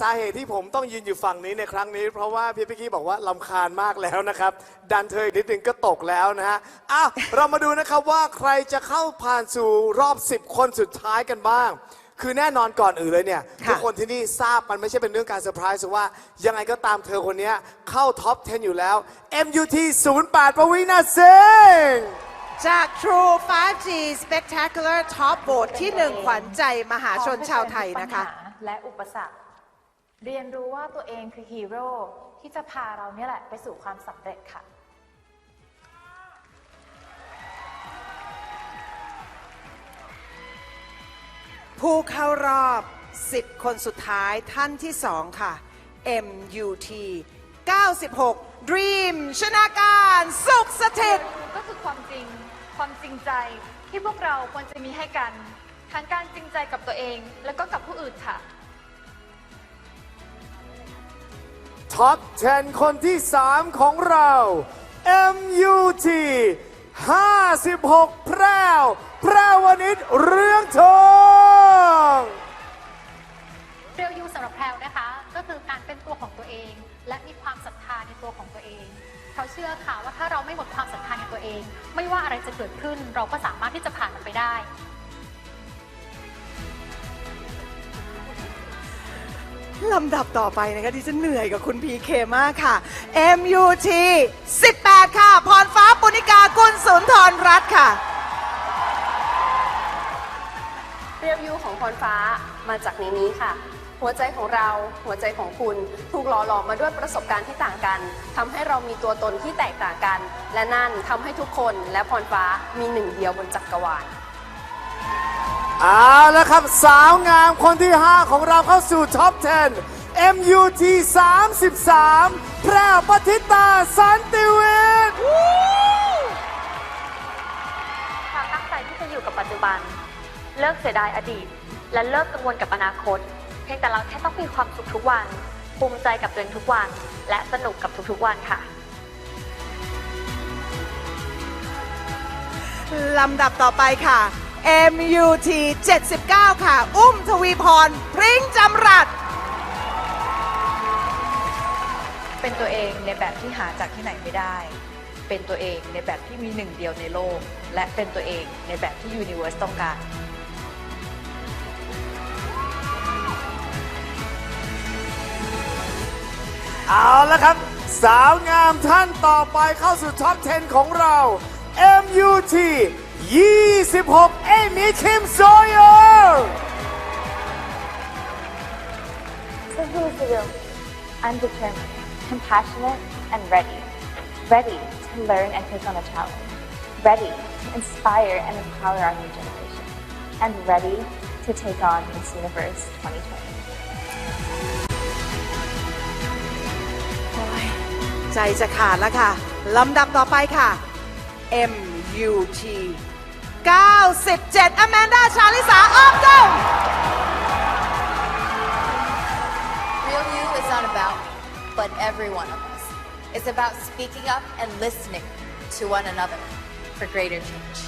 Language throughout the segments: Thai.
สาเหตุที่ผมต้องยืนอยู่ฝั่งนี้ในครั้งนี้ เพราะว่าพี่พิกกี้บอกว่าลำคาญมากแล้วนะครับ ดันเธออีกนิดนึงก็ตกแล้วนะฮะอ้าวเรามาดูนะครับว่าใครจะเข้าผ่านสู่รอบ 10 คนสุดท้ายกันบ้าง คือแน่นอนก่อนอื่นเลยเนี่ยค่ะ ทุกคนที่นี่ทราบมันไม่ใช่เป็นเรื่องการเซอร์ไพรส์ว่า ยังไงก็ตามเธอคนนี้เข้าท็อป 10 อยู่แล้ว MUT 08ปวีณาเซงจาก True 5G Spectacular Top Vote ที่หนึ่งขวัญใจมหาชนชาวไทยนะคะพร้อมเผชิญทุกปัญหาและอุปสรรค เรียนรู้ว่าตัวเองคือฮีโร่ที่จะพาเราเนี่ยแหละไปสู่ความสำเร็จค่ะ ผู้เข้ารอบ 10 คนสุดท้ายท่านที่2ค่ะ MUT 96 Dream ชนาการสุขสถิต ก็คือความจริง ความจริงใจที่พวกเราควรจะมีให้กัน ทั้งการจริงใจกับตัวเอง และก็กับผู้อื่นค่ะ ท็อป10คนที่ 3 ของเรา MUT 56 แพรว แพรวนิดเรื่องทองเรียวยูสำหรับแพรวนะคะ ก็คือการเป็นตัวของตัวเอง และมีความศรัทธาในตัวของตัวเองเขาเชื่อค่ะว่าถ้าเราไม่หมดความศรัทธาในตัวเอง ไม่ว่าอะไรจะเกิดขึ้นเราก็สามารถที่จะผ่านมันไปได้ ลำดับต่อไปนะคะที่ฉันเหนื่อยกับคุณพีเคมากค่ะ MUT 18 ค่ะ พรฟ้าปุณิกากุลสุนทรรัตน์ค่ะ เรียลยูของพรฟ้ามาจากในนี้ค่ะ หัวใจของเราหัวใจของคุณถูกหล่อหลอมมาด้วยประสบการณ์ที่ต่างกันทำให้เรามีตัวตนที่แตกต่างกัน และนั่นทำให้ทุกคนและพรฟ้ามีหนึ่งเดียวบนจักรวาล เอาละครับ สาวงามคนที่ 5 ของเราเข้าสู่ท็อป 10 MUT 33 แพรวปฏิตาสันติเวชความตั้งใจที่จะอยู่กับปัจจุบัน เลิกเสียดายอดีต และเลิกกังวลกับอนาคต เพียงแต่เราแค่ต้องมีความสุขทุกวัน ภูมิใจกับตัวเองทุกวัน และสนุกกับทุกๆวันค่ะ ลำดับต่อไปค่ะ MUT 79 ค่ะ อุ้มทวีพร พริ้งจำรัด เป็นตัวเองในแบบที่หาจากที่ไหนไม่ได้ เป็นตัวเองในแบบที่มีหนึ่งเดียวในโลก และเป็นตัวเองในแบบที่ยูนิเวอร์สต้องการเอาละครับ สาวงามท่านต่อไปเข้าสู่ท็อป 10 ของเรา MUT 26 เอมี่คิมโซเยอร์ So who's the real? I'm determined, compassionate, and ready. Ready to learn and take on a challenge. Ready to inspire and empower our new generation. And ready to take on Miss Universe 2020. ใจจะขาดแล้วค่ะ ลำดับต่อไปค่ะ MUT 97 อแมนดา ชาลิสาออฟดง Real you is not about but every one of us. It's about speaking up and listening to one another for greater change.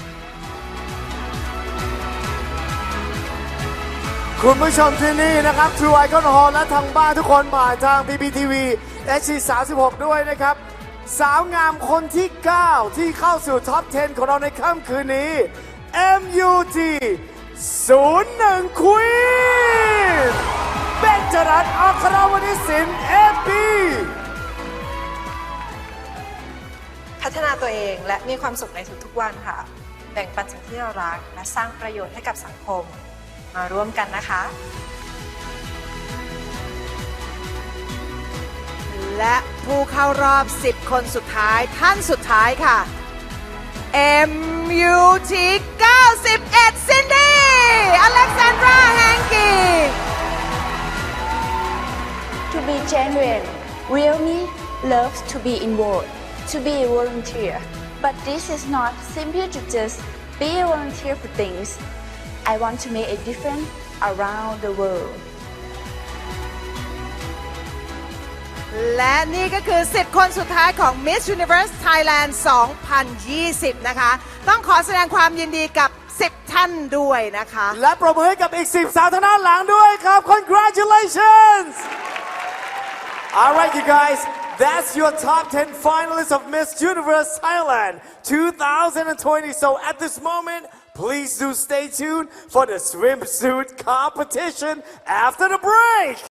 คุณผู้ชมที่นี่นะครับ True Icon Hall และทางบ้านทุกคนผ่านทาง PPTV HD 36 ด้วยนะครับ สาวงามคนที่ 9 ที่เข้าสู่ท็อป 10 ของเราในค่ำคืนนี้ MUT 01 Queen เบนจรัตน์อัครวณิสินเอปีพัฒนาตัวเองและมีความสุขในทุกๆวันค่ะ แบ่งปันสิ่งที่เรารักและสร้างประโยชน์ให้กับสังคม มาร่วมกันนะคะ และผู้เข้ารอบ 10 คนสุดท้ายท่านสุดท้ายค่ะ MUT 91 ซินดี้อเล็กซานดราแฮงกี To be genuine, real me loves to be involved, to be a volunteer. But this is not simply to just be a volunteer for things. I want to make a difference around the world. และนี่ก็คือ 10 คนสุดท้ายของ Miss Universe Thailand 2020 นะคะ ต้องขอแสดงความยินดีกับ 10 ท่านด้วยนะคะ และปรบมือให้กับอีก 10 สาวทางด้านหลังด้วยครับ congratulations Alright you guys that's your top 10 finalists of Miss Universe Thailand 2020 so at this moment please do stay tuned for the swimsuit competition after the break